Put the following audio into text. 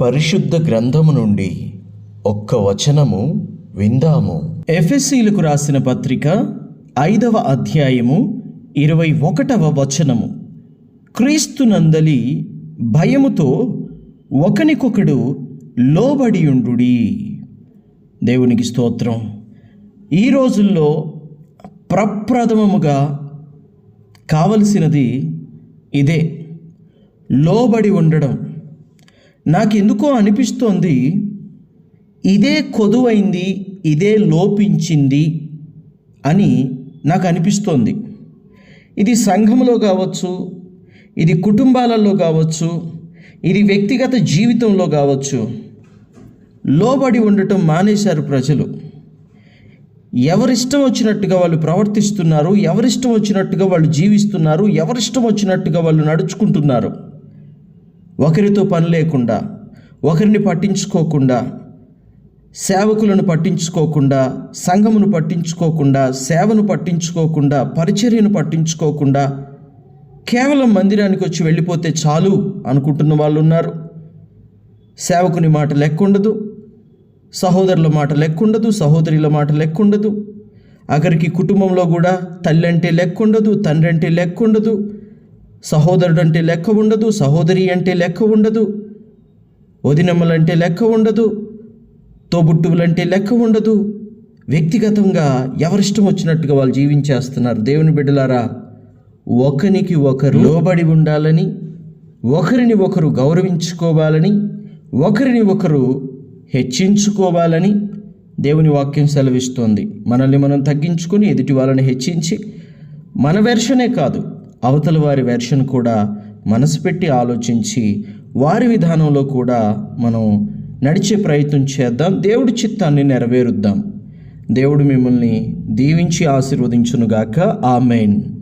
పరిశుద్ధ గ్రంథము నుండి ఒక్క వచనము విందాము. ఎఫ్ఎస్సీలకు రాసిన పత్రిక ఐదవ అధ్యాయము ఇరవై ఒకటవ వచనము. క్రీస్తునందలి భయముతో ఒకనికొకడు లోబడియుండు దేవునికి స్తోత్రం. ఈ రోజుల్లో ప్రప్రథమముగా కావలసినది ఇదే. లోబడి ఉండడం. నాకెందుకో అనిపిస్తోంది ఇదే కొదువైంది ఇదే లోపించింది అని నాకు అనిపిస్తోంది ఇది సంఘంలో కావచ్చు ఇది కుటుంబాలలో కావచ్చు ఇది వ్యక్తిగత జీవితంలో కావచ్చు. లోబడి ఉండటం మానేశారు ప్రజలు. ఎవరిష్టం వచ్చినట్టుగా వాళ్ళు ప్రవర్తిస్తున్నారు ఎవరిష్టం వచ్చినట్టుగా వాళ్ళు జీవిస్తున్నారు ఎవరిష్టం వచ్చినట్టుగా వాళ్ళు నడుచుకుంటున్నారు. ఒకరితో పని లేకుండా ఒకరిని పట్టించుకోకుండా సేవకులను పట్టించుకోకుండా సంఘమును పట్టించుకోకుండా సేవను పట్టించుకోకుండా పరిచర్యను పట్టించుకోకుండా కేవలం మందిరానికి వచ్చి వెళ్ళిపోతే చాలు అనుకుంటున్న వాళ్ళు ఉన్నారు సేవకుని మాట లెక్కుండదు సహోదరుల మాట లెక్కుండదు సహోదరుల మాట లెక్కుండదు అక్కడికి కుటుంబంలో కూడా తల్లి అంటే లెక్కుండదు తండ్రి అంటే లెక్కుండదు సహోదరుడు అంటే లెక్క ఉండదు సహోదరి అంటే లెక్క ఉండదు వదినమ్మలంటే లెక్క ఉండదు తోబుట్టువులంటే లెక్క ఉండదు. వ్యక్తిగతంగా ఎవరిష్టం వచ్చినట్టుగా వాళ్ళు జీవించేస్తున్నారు. దేవుని బిడ్డలారా ఒకరికి ఒకరు లోబడి ఉండాలని ఒకరిని ఒకరు గౌరవించుకోవాలని ఒకరిని ఒకరు హెచ్చించుకోవాలని దేవుని వాక్యం సెలవిస్తోంది. మనల్ని మనం తగ్గించుకొని ఎదుటి వాళ్ళని హెచ్చించి మన వెర్షనే కాదు అవతల వారి వెర్షన్ కూడా మనసు పెట్టి ఆలోచించి వారి విధానంలో కూడా మనం నడిచే ప్రయత్నం చేద్దాం. దేవుడి చిత్తాన్ని నెరవేరుద్దాం. దేవుడు మిమ్మల్ని దీవించి ఆశీర్వదించునుగాక. ఆమెన్.